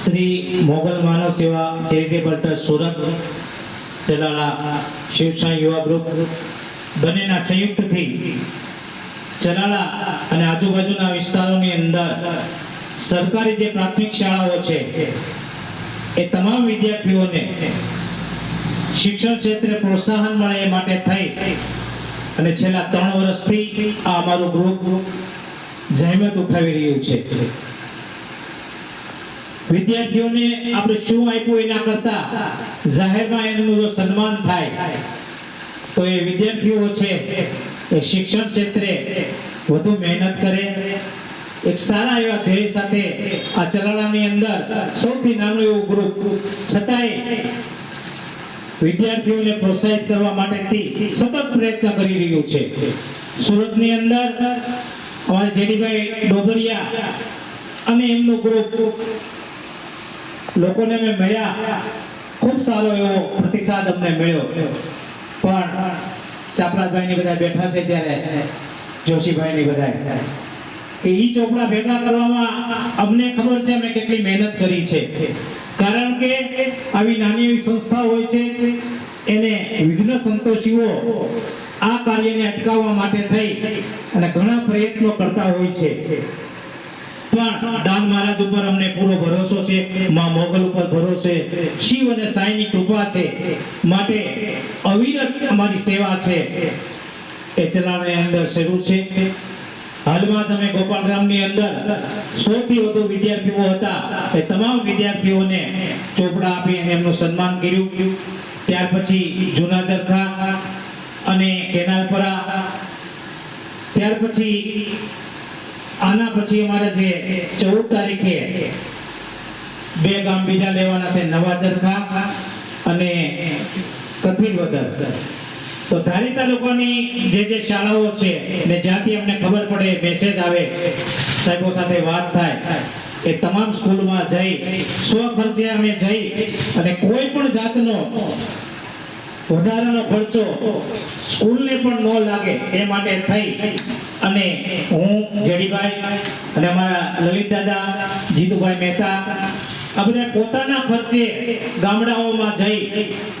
Shri Mogal Manav Seva charitable trust Surat Chalala Shivsai Yuva group બંનેના સંયુક્તથી ચલાલા અને આજુબાજુના વિસ્તારોની અંદર સરકારી જે પ્રાથમિક શાળાઓ છે, એ તમામ વિદ્યાર્થીઓને શિક્ષણ ક્ષેત્રે પ્રોત્સાહન મળે એ માટે થઈ અને છેલ્લા ત્રણ વર્ષથી આ અમારું ગ્રુપ જહેમત ઉઠાવી રહ્યું છે. વિદ્યાર્થીઓને આપણે શું આપ્યું એના કરતા જાહેરમાં એનું જો સન્માન થાય, તો એ વિદ્યાર્થીઓ છે, એ શિક્ષણ ક્ષેત્રે વધુ મહેનત કરે. એક સારા એવા ધ્યેય સાથે આ ચલાલાની અંદર સૌથી નાનું એવું ગ્રુપ છતાંય વિદ્યાર્થીઓને પ્રોત્સાહિત કરવા માટેથી સતત પ્રયત્ન કરી રહ્યું છે. સુરતની અંદર અમારે જેડીભાઈ ડોબરિયા અને એમનું ગ્રુપ લોકોને અમે મળ્યા. ખૂબ સારો એવો પ્રતિસાદ અમને મળ્યો. પણ ચાપરાજભાઈ બધા બેઠા છે ત્યારે જોશીભાઈ ની બધા કે ઈ ચોપડા ભેગા કરવામાં અમને ખબર છે, અમે કેટલી મહેનત કરી છે. કારણ કે આવી નાની એવી સંસ્થા હોય છે, એને વિઘ્ન સંતોષીઓ આ કાર્યને અટકાવવા માટે થઈ અને ઘણા પ્રયત્નો કરતા હોય છે. પણ દાન મહારાજ ઉપર અમને પૂરો ભરોસો છે, માં મોગલ ઉપર ભરોસો છે. શિવ અને સાંઈની કૃપા છે. માટે અવિરત અમારી સેવા છે. એ ચલાવવાની અંદર શરૂ છે. હાલમાં જ અમે ગોપાલગ્રામની અંદર સૌથી વધુ વિદ્યાર્થીઓ હતા. એ તમામ વિદ્યાર્થીઓને ચોપડા આપી અને એમનું સન્માન કર્યું. ત્યાર પછી જૂના ચરખા અને કેનાલપરા. ત્યાર પછી આના પછી અમારે જે ચૌદ તારીખે બે ગામ બીજા લેવાના છે, નવા ચરખા અને કથિરવદર તો ધારી તાલુકાની જે જે શાળાઓ છે ને જ્યાંથી અમને ખબર પડે મેસેજ આવે, સાહેબો સાથે વાત થાય, એ તમામ સ્કૂલમાં જઈ, સ્વ ખર્ચે અમે જઈ અને કોઈ પણ જાતનો વધારાનો ખર્ચો સ્કૂલને પણ ન લાગે એ માટે થઈ. અને હું જડીભાઈ અને અમારા લલિત દાદા, જીતુભાઈ મહેતા, આ બધા પોતાના ખર્ચે ગામડાઓમાં જઈ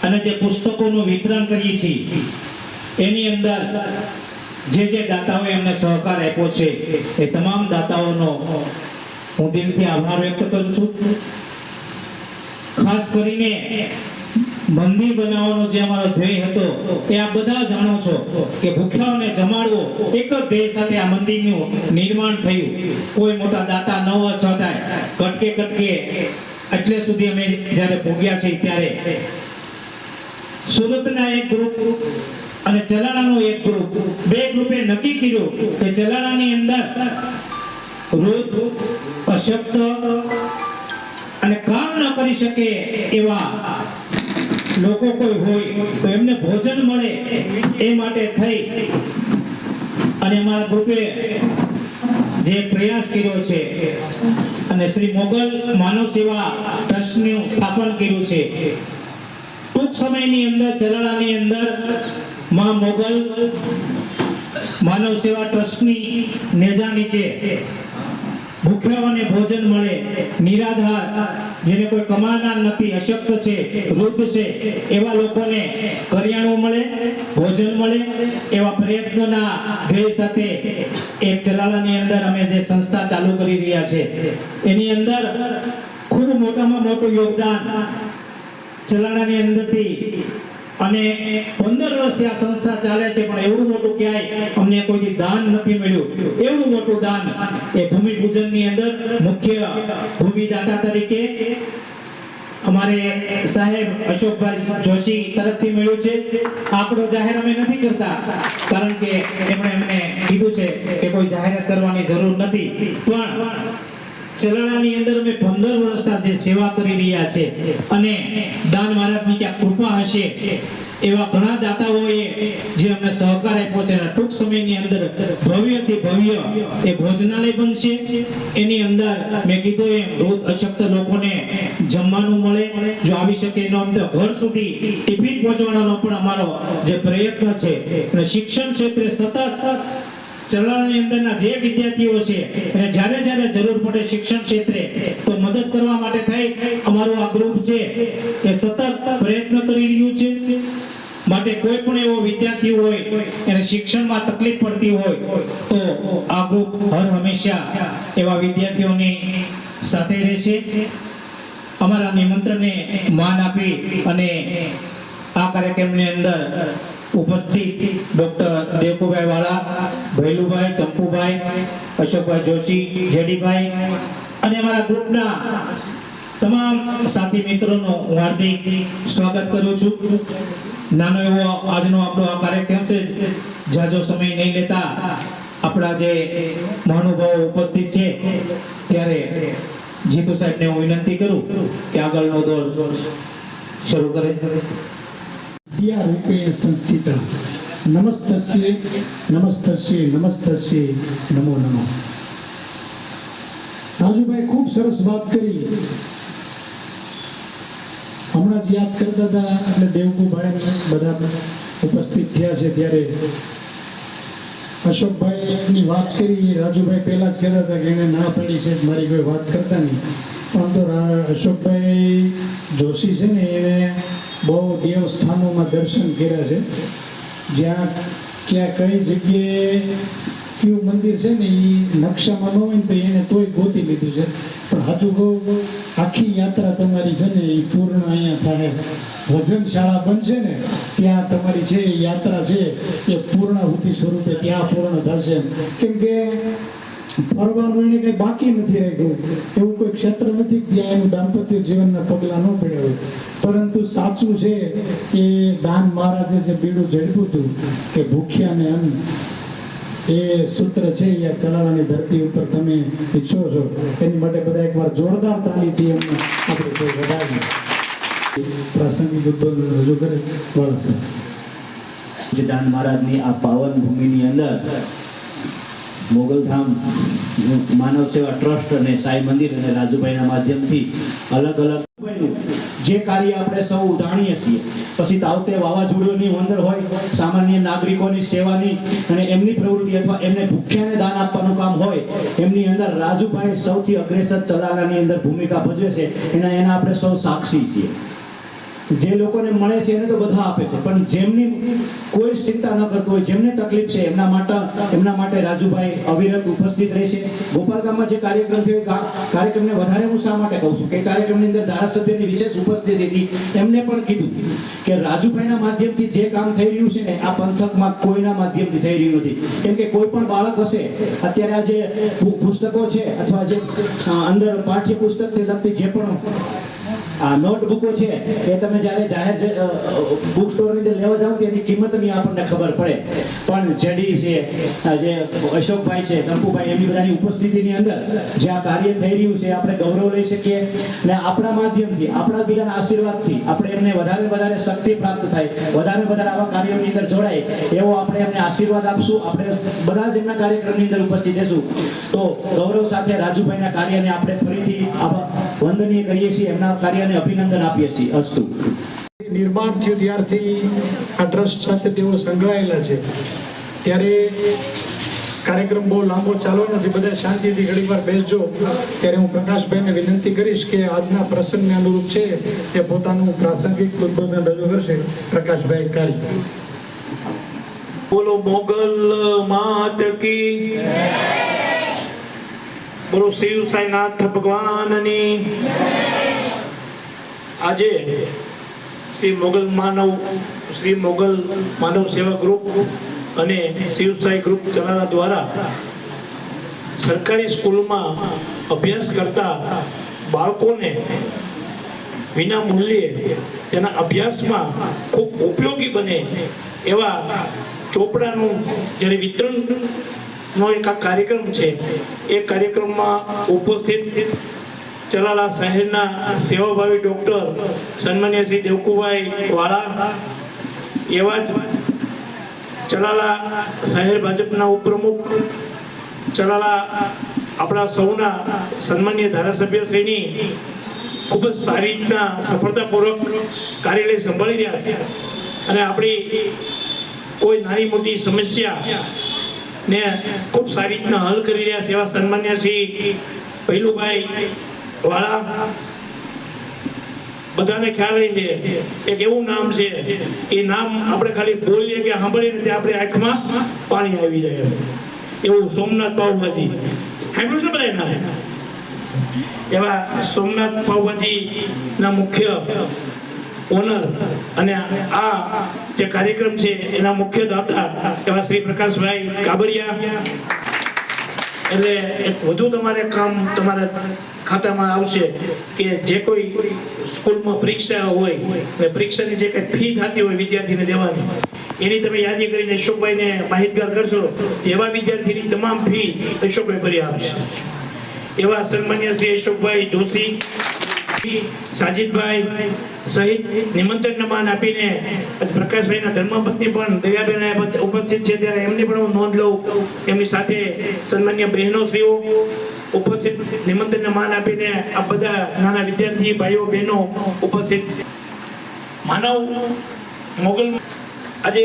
અને જે પુસ્તકોનું વિતરણ કરીએ છીએ, એની અંદર જે જે દાતાઓએ અમને સહકાર આપ્યો છે, એ તમામ દાતાઓનો હું દિલથી આભાર વ્યક્ત કરું છું. ખાસ કરીને મંદિર બનાવવાનો જે અમારો ધ્યેય હતો, એ આ બધા જાણો છો કે ભૂખ્યાઓને જમાડવો એક જ ધ્યેય સાથે આ મંદિરનું નિર્માણ થયું. કોઈ મોટા દાતા ન છતાંય કટકે કટકે એટલે સુધી અમે જ્યારે ભોગ્યા છે ત્યારે સુરતના એક ગ્રુપ અને ચલાણાનો એક ગ્રુપ બે ગ્રુપે નક્કી કર્યું કે ચલાણાની અંદર રોગ અશક્ત અને કામ ન કરી શકે એવા લોકો કોઈ હોય, તો એમને ભોજન મળે એ માટે થઈ. અને અમારા ગ્રુપે જે પ્રયાસ કર્યો છે, અને શ્રી મોગલ માનવ સેવા ટ્રસ્ટનું સ્થાપન કર્યું છે. ટૂંક સમયની અંદર ચલાલાની અંદર, માં મોગલ માનવ સેવા ટ્રસ્ટની નેજા નીચે ભૂખ્યાઓને ભોજન મળે, નિરાધાર, જેને કોઈ કમાનાર નથી, અશક્ત છે, વૃદ્ધ છે, એવા લોકોને કરિયાણું મળે, ભોજન મળે, એવા પ્રયત્નોના ધ્યેય સાથે એક ચલાલાની અંદર અમે જે સંસ્થા ચાલુ કરી રહ્યા છે, એની અંદર ખૂબ મોટામાં મોટું યોગદાન ચલાણાની અંદરથી અને પંદર વર્ષથી આ સંસ્થા ચાલે છે, પણ એવું મોટું ક્યાંય અમને કોઈ દાન નથી મળ્યું. એવું મોટું દાન એ ભૂમિ પૂજનની અંદર મુખ્ય ભૂમિદાતા તરીકે અમારે સાહેબ અશોકભાઈ જોશી તરફથી મળ્યું છે. આંકડો જાહેર અમે નથી કરતા, કારણ કે એમણે અમને કીધું છે કે કોઈ જાહેરાત કરવાની જરૂર નથી. પણ ચલાણાની અંદર અમે પંદર વર્ષના જે સેવા કરી રહ્યા છે. અને દાન મહારાજની ક્યાં કૃપા હશે. એવા ઘણા દાતાઓએ જે અમને સહકાર આપ્યો છે. ટૂંક સમયની અંદર ભવ્યથી ભવ્ય એ ભોજનાલય બનશે. એની અંદર મેં કીધું એમ વૃદ્ધ અશક્ત લોકોને જમવાનું મળે. જો આવી શકે એનો અમને ઘર સુધી ટિફિન પહોંચવાનો પણ અમારો જે પ્રયત્ન છે. અને શિક્ષણ ક્ષેત્રે સતત ચલાણાની અંદરના જે વિદ્યાર્થીઓ છે, એને જ્યારે જ્યારે જરૂર પડે શિક્ષણ ક્ષેત્રે, તો મદદ કરવા માટે થઈ અમારો આ ગ્રુપ છે એ સતત પ્રયત્ન કરી રહ્યું છે. માટે કોઈ પણ એવો વિદ્યાર્થી હોય, એને શિક્ષણમાં તકલીફ પડતી હોય, તો આ ગ્રુપ હર હંમેશા એવા વિદ્યાર્થીઓની સાથે રહેશે. અમારા નિમંત્રણને માન આપી અને આ કાર્યક્રમની અંદર ઉપસ્થિત ડોક્ટર દેવકુભાઈ વાળા ભૈલુભાઈ, ચંપુભાઈ, અશોકભાઈ જોશી, જેડીભાઈ અને અમારા ગ્રુપના તમામ સાથી મિત્રોનો હાર્દિક સ્વાગત કરું છું. નાનો એવો આજનો આપણો આ કાર્યક્રમ છે જાજો સમય નહીં લેતા આપણા જે મહાનુભાવો ઉપસ્થિત છે, ત્યારે જીતુ સાહેબને હું વિનંતી કરું કે આગળનો દોર શરૂ કરે. વિદ્યારૂપેણ સંસ્થિતા નમસ્તસ્ય નમસ્તસ્ય નમસ્તસ્ય નમો નમો રાજુભાઈ ખૂબ સરસ વાત કરી હમણાં જ યાદ કરતા હતા એટલે દેવકુભાઈ બધા ઉપસ્થિત થયા છે ત્યારે અશોકભાઈની વાત કરી રાજુભાઈ પહેલા જ કહેતા હતા કે એને ના પડી છે મારી કોઈ વાત કરતા નહીં પણ તો અશોકભાઈ જોશી છે ને એને બહુ દેવસ્થાનોમાં દર્શન કર્યા છે જ્યાં ક્યાં કઈ જગ્યાએ કયું મંદિર છે ને એ નકશામાં ન હોય ને તો એને તોય ગોતી લીધું છે. પણ હજુ કહું આખી યાત્રા તમારી છે ને એ પૂર્ણ અહીંયા થાય. ભજન શાળા બનશે ને, ત્યાં તમારી છે યાત્રા છે, એ પૂર્ણાહુતિ સ્વરૂપે ત્યાં પૂર્ણ થશે. કેમ કે દાન જે સૂત્ર છે એ આ ધરતી ઉપર તમે ઈચ્છો છો. એની માટે બધા એકવાર જોરદાર તાલીથી પ્રાસંગિક ઉદ્બોધન રજૂ કરે. વાળા સાહેબ. સિદ્ધાંત મહારાજની આ પાવન ભૂમિની અંદર મોગલધામ માનવ સેવા ટ્રસ્ટ અને સાઈ મંદિર અને રાજુભાઈના માધ્યમથી અલગ અલગ જે કાર્ય આપણે સૌ જાણીએ છીએ. પછી તાવતે વાવાઝોડોની અંદર હોય, સામાન્ય નાગરિકોની સેવાની અને એમની પ્રવૃત્તિ અથવા એમને ભૂખ્યાને દાન આપવાનું કામ હોય, એમની અંદર રાજુભાઈ સૌથી અગ્રેસર ચલાલાની અંદર ભૂમિકા ભજવે છે. એના એના આપણે સૌ સાક્ષી છીએ. જે લોકોને મળે છે એને તો બધા આપે છે. પણ જેમની કોઈ ચિંતા ન કરતું હોય, જેમને તકલીફ છે, એમના માટે એમના માટે રાજુભાઈ અવિરત ઉપસ્થિત રહેશે. ગોપાલગામમાં જે કાર્યક્રમ થયો કાર્યક્રમને વધારે હું શા માટે કહું છું? કે કાર્યક્રમની અંદર ધારાસભ્યની વિશેષ ઉપસ્થિતિ હતી. એમને પણ કીધું કે રાજુભાઈના માધ્યમથી જે કામ થઈ રહ્યું છે ને, આ પંથકમાં કોઈના માધ્યમથી થઈ રહ્યું નથી. કેમ કે કોઈ પણ બાળક હશે, અત્યારે આ જે પુસ્તકો છે, અથવા જે અંદર પાઠ્ય પુસ્તકથી લગતી જે પણ આ નોટબુકો છે એ તમે જ્યારે જાહેર બુક સ્ટોરની અંદર લેવા જાઓ તો એની કિંમતની આપણને ખબર પડે. પણ જેડી છે જે અશોકભાઈ છે ચંપુભાઈ એમની બધાની ઉપસ્થિતિની અંદર જે આ કાર્ય થઈ રહ્યું છે, આપણે ગૌરવ લઈ શકીએ. અને આપણા માધ્યમથી, આપણા બીજાના આશીર્વાદથી આપણે એમને વધારે વધારે શક્તિ પ્રાપ્ત થાય, વધારે વધારે આવા કાર્યોની અંદર જોડાય, એવો આપણે એમને આશીર્વાદ આપશું. આપણે બધા જ એમના કાર્યક્રમની અંદર ઉપસ્થિત રહેશું. તો ગૌરવ સાથે રાજુભાઈના કાર્યને આપણે ફરીથી વંદનીય કરીએ છીએ. એમના કાર્યને અભિનંદન આપીએ છીએ અસ્તુ. નિર્માણ થયું ત્યારથી આ ટ્રસ્ટ સાથે તેઓ સંકળાયેલા છે. ત્યારે કાર્યક્રમ બહુ લાંબો ચાલવો નથી બધા શાંતિથી ઘણી વાર બેસજો. ત્યારે હું પ્રકાશભાઈને વિનંતી કરીશ કે આજના પ્રસંગને અનુરૂપ છે એ પોતાનું પ્રાસંગિક ઉદ્બોધન રજૂ કરશે પ્રકાશભાઈ કારી. બોલો મોગલ માત કી. બોલો શિવ સાઈનાથ ભગવાનની. આજે શ્રી મોગલ માનવ, શ્રી મોગલ માનવ સેવા ગ્રુપ અને શિવસાઈ ગ્રુપ ચલાના દ્વારા સરકારી સ્કૂલમાં અભ્યાસ કરતા બાળકોને વિના મૂલ્યે તેના અભ્યાસમાં ખૂબ ઉપયોગી બને એવા ચોપડાનું જ્યારે વિતરણનો એક આ કાર્યક્રમ છે, એ કાર્યક્રમમાં ઉપસ્થિત ચલાલા શહેરના સેવાભાવી ડોક્ટર સન્માન્ય શ્રી દેવકુભાઈ વાળા એવા જ ચલાલા શહેર ભાજપના ઉપપ્રમુખ, ચલાલા આપણા સૌના સન્માન્ય ધારાસભ્યશ્રીની ખૂબ જ સારી રીતના સફળતાપૂર્વક કાર્યાલય સંભાળી રહ્યા છે. અને આપણી કોઈ નાની મોટી સમસ્યા ને ખૂબ સારી રીતના હલ કરી રહ્યા છે એવા સન્માન્ય શ્રી ભૈલુભાઈ વાળા, બધાને ખ્યાલ છે, એક એવું નામ છે, એ નામ આપણે ખાલી બોલીએ કે સાંભળીએ ને તે આપણે આંખમાં પાણી આવી જાય. એવું સોમનાથ પાઉભાજી. સાંભળ્યું છે બધા નામ એવા સોમનાથ પાઉભાજી ના મુખ્ય ઓનર અને આ જે કાર્યક્રમ છે, એના મુખ્ય દાતા એવા શ્રી પ્રકાશભાઈ કાબરિયા. એટલે એક વધુ તમારે કામ તમારા ખાતામાં આવશે કે જે કોઈ સ્કૂલમાં પરીક્ષા હોય, અને પરીક્ષાની જે કંઈ ફી થતી હોય વિદ્યાર્થીને દેવાની, એની તમે યાદી કરીને અશોકભાઈને માહિતગાર કરશો એવા વિદ્યાર્થીની તમામ ફી અશોકભાઈ ભરી આપશે. એવા સન્માન્ય શ્રી અશોકભાઈ જોશી સાજીદભાઈ સહિત નિમંત્રણ માન આપીને પ્રકાશભાઈના ધર્મપત્ની પણ દયાબેન ઉપસ્થિત છે, ત્યારે એમની પણ હું નોંધ લઉં. એમની સાથે સન્માન્ય બહેનો શ્રીઓ ઉપસ્થિત નિમંત્રણ માન આપીને આ બધા નાના વિદ્યાર્થી, ભાઈઓ, બહેનો ઉપસ્થિત. માનવ મોગલ આજે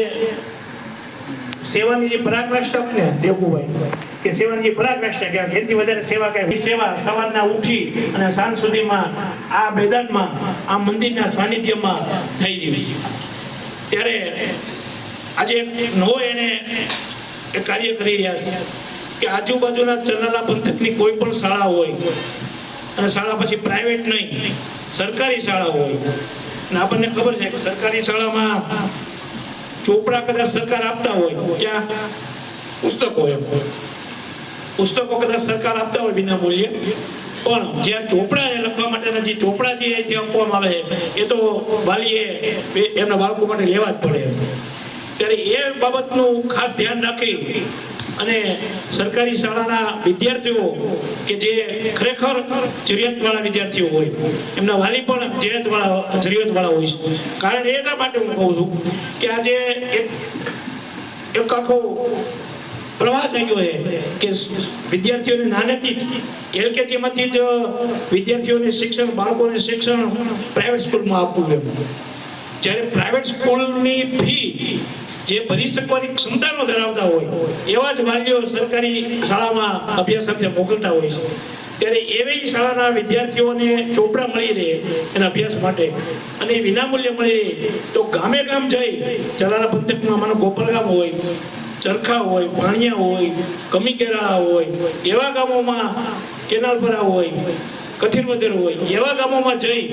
સેવાની જે પરાકાષ્ઠક ને દેવુભાઈ કે સેવાની જે પરાકાષ્ઠક કે વધારે સેવા કઈ સેવા સવારના ઉઠી અને સાંજ સુધીમાં આ મેદાનમાં, આ મંદિરના સાનિધ્યમાં થઈ રહ્યું છે. ત્યારે આજે નવો એને કાર્ય કરી રહ્યા છે. કે આજુબાજુના ચરનાલા પંથકની કોઈ પણ શાળા હોય, અને શાળા પછી પ્રાઇવેટ નહીં, સરકારી શાળા હોય. અને આપણને ખબર છે કે સરકારી શાળામાં ચોપડા કદાચ સરકાર આપતા હોય, ક્યાં? પુસ્તકો એમ. પુસ્તકો કદાચ સરકાર આપતા હોય વિના મૂલ્યે. પણ જ્યાં ચોપડા છે લખવા માટેના, જે ચોપડા એ જે આપવામાં આવે એ તો વાલીએ એ- એમના બાળકો માટે લેવા જ પડે ત્યારે એ બાબતનું ખાસ ધ્યાન રાખી અને સરકારી શાળાના વિદ્યાર્થીઓ કે જે ખરેખર જરૂરિયાતવાળા વિદ્યાર્થીઓ હોય, એમના વાલી પણ જરૂરિયાતવાળા જરૂરિયાતવાળા હોય છે. કારણ એના માટે હું કહું છું કે આજે એક આખો પ્રવાહ જાગ્યો છે કે વિદ્યાર્થીઓને નાનેથી જ એલકેજીમાંથી જ વિદ્યાર્થીઓને શિક્ષણ, બાળકોને શિક્ષણ પ્રાઇવેટ સ્કૂલમાં આપવું એમ. જ્યારે પ્રાઇવેટ સ્કૂલની ફી જે ભરી શકવાની ક્ષમતાનો ધરાવતા હોય, એવા જ વાલીઓ સરકારી શાળામાં અભ્યાસ અર્થે મોકલતા હોય છે. ત્યારે એવી શાળાના વિદ્યાર્થીઓને ચોપડા મળી રહે એના અભ્યાસ માટે અને વિનામૂલ્ય મળી રહે તો ગામે ગામ જઈ ચલાલા પંથકમાં માનો ગોપાલગામ હોય, ચરખા હોય, પાણિયા હોય કમી કેરા હોય, એવા ગામોમાં કેનાલપરા હોય કથિરવદર હોય, એવા ગામોમાં જઈ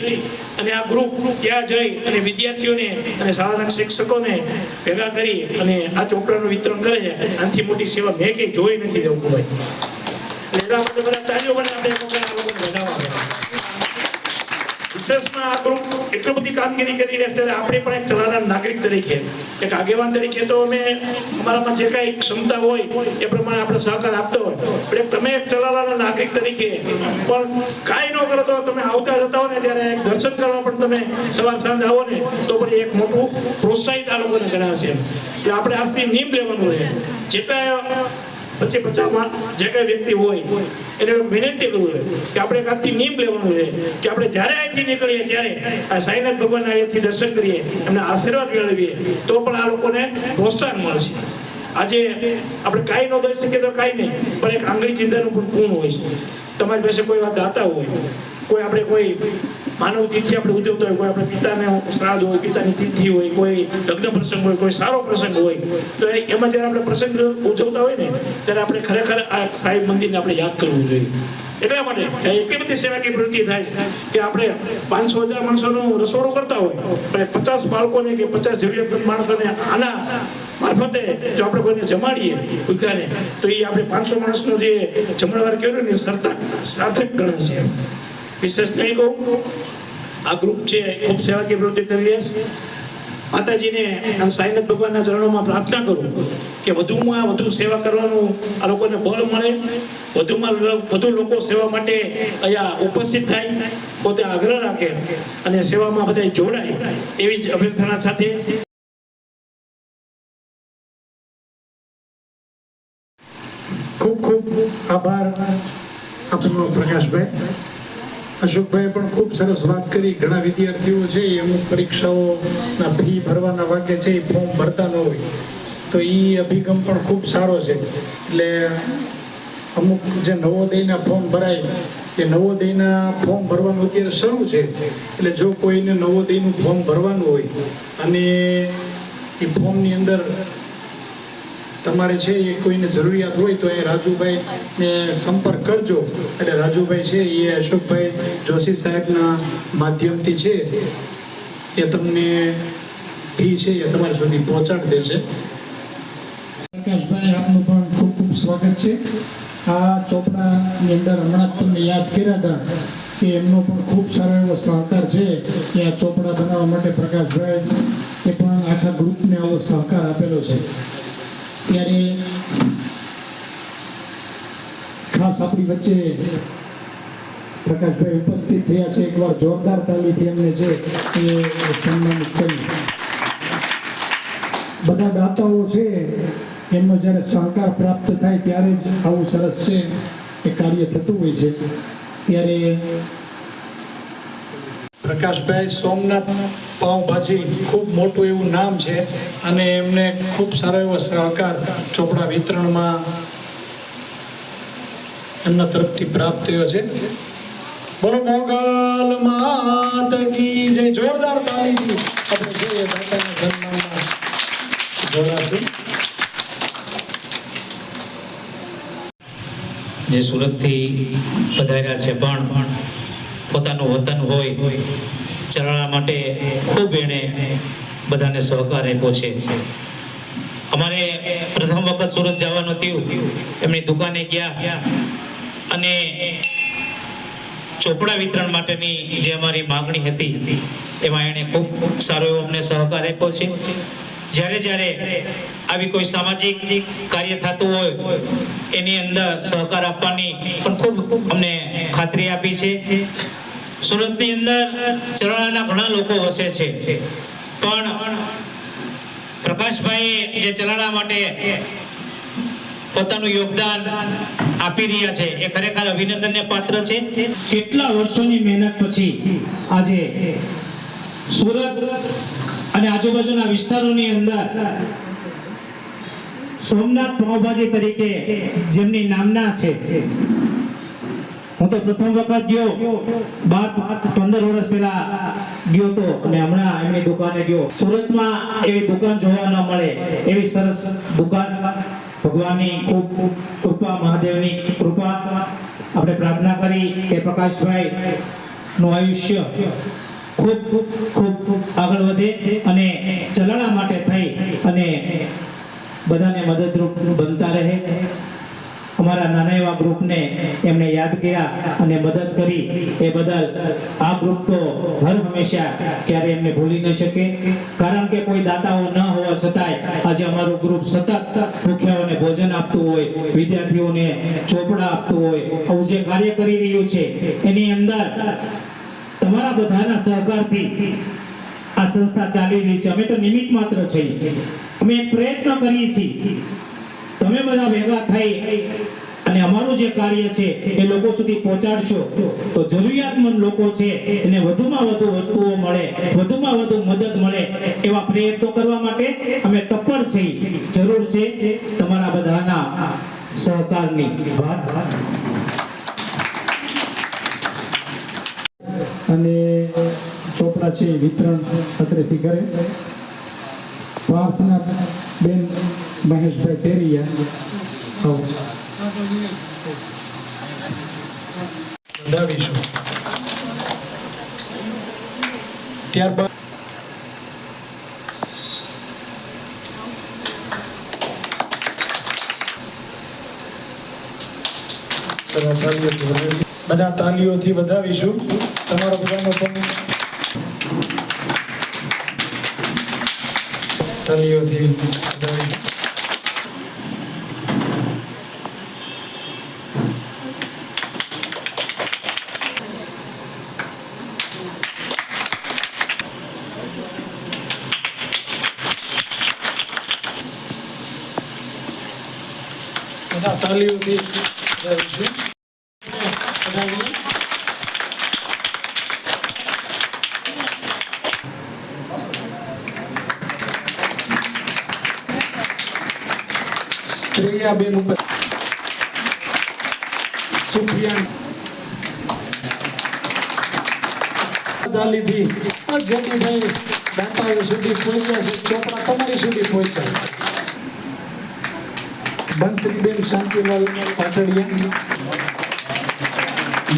અને આ ગ્રુપ ત્યાં જઈ અને વિદ્યાર્થીઓને અને શાળાના શિક્ષકોને ભેગા કરી અને આ ચોપડાનું વિતરણ કરે છે. આનાથી મોટી સેવા મેં કંઈ જોઈ નથી દેવકુભાઈ એટલે એટલા માટે બધા તાળીઓ પણ આપણે એક વખત આ લોકોને વધાવવા પડે. વિશેષમાં આ ગ્રુપ એટલી બધી કામગીરી કરી રહ્યા છે, ત્યારે આપણે પણ એક ચલાવનાર નાગરિક તરીકે, એક આગેવાન તરીકે તો અમે અમારામાં જે કાંઈ ક્ષમતા હોય એ પ્રમાણે આપણે સહકાર આપતો હોય. પણ તમે એક ચલાવનાર નાગરિક તરીકે, પણ કાંઈ ન કરો તો તમે આવતા જતા હો ને ત્યારે એક દર્શન કરવા પણ તમે સવાર સાંજ આવો ને, તો પણ એક મોટું પ્રોત્સાહિત આ લોકોને ગણાશે. એટલે આપણે આજથી નિયમ લેવાનું છે. જેટલા પછી પચાસમાં જે કઈ વ્યક્તિ હોય, એને વિનંતી કરવું છે કે આપણે આજથી નિયમ લેવાનું છે, કે આપણે જ્યારે અહીંથી નીકળીએ ત્યારે આ સાઈનાથ ભગવાનના અહીંથી દર્શન કરીએ, એમને આશીર્વાદ મેળવીએ, તો પણ આ લોકોને પ્રોત્સાહન મળશે. આજે આપણે કાંઈ ન દઈ શકીએ તો કાંઈ નહીં, પણ એક આંગળી ચિંતાનું પણ પૂર્ણ હોય છે. તમારી પાસે કોઈ વાત દાતા હોય, કોઈ આપણે કોઈ માનવ તિથિ આપણે ઉજવતા હોય, કોઈ આપણે પિતાને શ્રાદ્ધ હોય, પિતાની તિથિ હોય, કોઈ લગ્ન પ્રસંગ હોય, કોઈ સારો પ્રસંગ હોય, તો એમાં જ્યારે આપણે પ્રસંગ ઉજવતા હોય ને, ત્યારે આપણે ખરેખર આ સાહેબ મંદિરને આપણે યાદ કરવું જોઈએ. એટલા માટે એટલી બધી સેવાકીય પ્રવૃત્તિ થાય છે? કે આપણે પાંચસો હજાર માણસોનું રસોડું કરતા હોય, પણ પચાસ બાળકોને કે પચાસ જરૂરિયાતમંદ માણસોને આના મારફતે જો આપણે કોઈને જમાડીએ ભૂખ્યાને, તો એ આપણે પાંચસો માણસનું જે જમણવાર કર્યું ને સાર્થક સાર્થક ગણાશે. વિશેષ નહીં કહું આ ગ્રુપ છે, ખૂબ સેવાકીય પ્રવૃત્તિ કરી રહ્યા છે. માતાજીને સાઈનાથ ભગવાનના ચરણોમાં પ્રાર્થના કરું કે વધુમાં વધુ સેવા કરવાનું આ લોકોને બળ મળે, વધુમાં વધુ લોકો સેવા માટે અહીંયા ઉપસ્થિત થાય, પોતે આગ્રહ રાખે અને સેવામાં બધા જોડાય એવી જ અભ્યર્થના સાથે. ખૂબ ખૂબ આભાર આપનો પ્રકાશભાઈ. અશોકભાઈ પણ ખૂબ સરસ વાત કરી. ઘણા વિદ્યાર્થીઓ છે એ અમુક પરીક્ષાઓના ફી ભરવાના વાગે છે, એ ફોર્મ ભરતા ન હોય. તો એ અભિગમ પણ ખૂબ સારો છે. એટલે અમુક જે નવોદયના ફોર્મ ભરાય, એ નવોદયના ફોર્મ ભરવાનું અત્યારે શરૂ છે. એટલે જો કોઈને નવોદયનું ફોર્મ ભરવાનું હોય અને એ ફોર્મની અંદર તમારે છે એ કોઈને જરૂરિયાત હોય તો એ રાજુભાઈને સંપર્ક કરજો. એટલે રાજુભાઈ છે એ અશોકભાઈ જોશી સાહેબના માધ્યમથી છે. એ તમને ફી છે એ તમારા સુધી પહોંચાડી દેશે. પ્રકાશભાઈ, આપનું પણ ખૂબ ખૂબ સ્વાગત છે. આ ચોપડાની અંદર હમણાં જ તમને યાદ કર્યા હતા કે એમનો પણ ખૂબ સારો એવો સહકાર છે કે આ ચોપડા બનાવવા માટે પ્રકાશભાઈ એ પણ આખા ગ્રુપને આવો સહકાર આપેલો છે. ત્યારે ખાસ આપણી વચ્ચે પ્રકાશભાઈ ઉપસ્થિત થયા છે. એકવાર જોરદાર તાલીથી એમને જે એ સન્માનિત કરી બધા દાતાઓ છે, એમનો જ્યારે સહકાર પ્રાપ્ત થાય ત્યારે જ આવું સરસ છે, એ કાર્ય થતું હોય છે. ત્યારે પ્રકાશભાઈ સોમનાથ પાઉંભાજી ખૂબ મોટું એવું નામ છે અને એમને ખૂબ સારો એવો સહકાર ચોપડા વિતરણમાં એમના તરફથી પ્રાપ્ત થયો છે. બોલો, મોગલ માત કી જોરદાર તાલીથી જે સુરતથી પધાર્યા છે પણ પોતાનું વતન હોય ચલાવવા માટે ખૂબ એણે બધાને સહકાર આપ્યો છે. અમારે પ્રથમ વખત સુરત જવાનું થયું. એમની દુકાને ગયા અને ચોપડા વિતરણ માટેની જે અમારી માગણી હતી, એમાં એણે ખૂબ સારો એવો અમને સહકાર આપ્યો છે. જ્યારે જ્યારે આવી કોઈ સામાજિક કાર્ય થતું હોય, એની અંદર સહકાર આપવાની પણ ખૂબ અમને ખાતરી આપી છે. સુરતની અંદર ચલાણાના ઘણા લોકો વસે છે. પણ પ્રકાશભાઈ જે ચલાણા માટે પોતાનું યોગદાન આપી રહ્યા છે, એ ખરેખર અભિનંદનને પાત્ર છે. કેટલા વર્ષોની મહેનત પછી આજે સુરત અને આજુબાજુના વિસ્તારોની અંદર સોમનાથ પાવભાજી તરીકે જેમની નામના છે હું તો પ્રથમ વખત ગયો. બાર પંદર વર્ષ પહેલા ગયો તો. અને હમણાં એમની દુકાને ગયો. સુરતમાં એવી દુકાન જોવા ન મળે. એવી સરસ દુકાન. ભગવાનની ખૂબ કૃપા, મહાદેવની કૃપા. આપણે પ્રાર્થના કરી કે પ્રકાશભાઈ નું આયુષ્ય ખૂબ ખૂબ ખૂબ આગળ વધે અને ચલાણા માટે થઈ અને બધાને મદદરૂપ બનતા રહે. અમારા નાના એવા ગ્રુપને એમણે યાદ કર્યા અને મદદ કરી. એ બદલ આ ગ્રુપ તો હર હંમેશા ક્યારે એમને ભૂલી ન શકે. કારણ કે કોઈ દાતાઓ ન હોવા છતાંય આજે અમારું ગ્રુપ સતત ભૂખ્યાઓને ભોજન આપતું હોય, વિદ્યાર્થીઓને ચોપડા આપતું હોય, આવું જે કાર્ય કરી રહ્યું છે, એની અંદર તમારા બધાના સહકારથી આ સંસ્થા ચાલી રહી છે. અમે તો નિમિત્ત માત્ર છીએ. અમે પ્રયત્ન કરીએ છીએ તમે બધા ભેગા થઈ અને અમારું જે કાર્ય છે, એ લોકો સુધી પહોંચાડશો. તો જરૂરિયાતમંદ લોકો છે, એને વધુમાં વધુ વસ્તુઓ મળે, વધુમાં વધુ મદદ મળે એવા પ્રયત્નો કરવા માટે અમે તત્પર છીએ જરૂર છે તમારા બધાના સહકારની. અને ચોપડા છે વિતરણ અત્રેથી કરે. પ્રાર્થના બેન મહેશભાઈ આવો ત્યારબાદ બધા તાલીઓથી વધાવીશું. તમારો બધાનો તાલીઓથી વધાવીશું બધા તાલીઓથી વધાવીશું વધાવીને દયાબેન ઉપર સુફિયાન દાલીથી આ જતીભાઈ દાંતાવી સુધી પહોંચ્યા છે ચોપડા તમારી સુધી પહોંચ્યા બંસરીબેન શાંતિલાલ પાટડિયા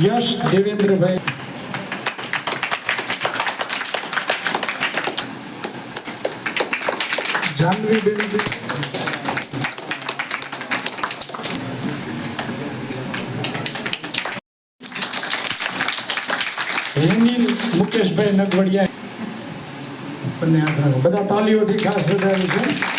યશ દેવેન્દ્રભાઈ જાનવીબેન હેનિલ મુકેશભાઈ નગવડિયા. બંને બધા તાલીઓથી ખાસ વધારે છે.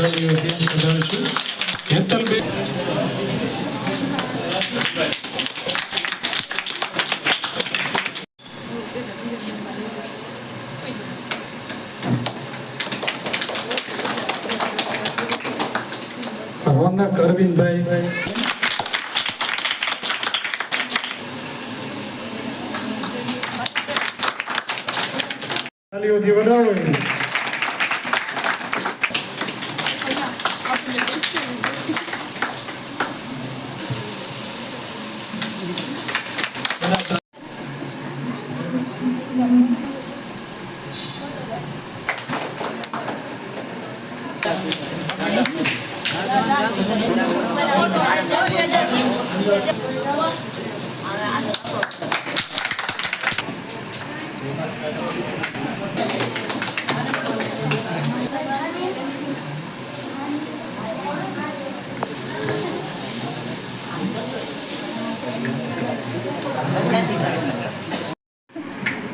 બધા તાલીઓથી વધારીશું હેતલબેન રોનક અરવિંદભાઈ તાલીઓથી વધારો એને.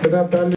બધા તાલી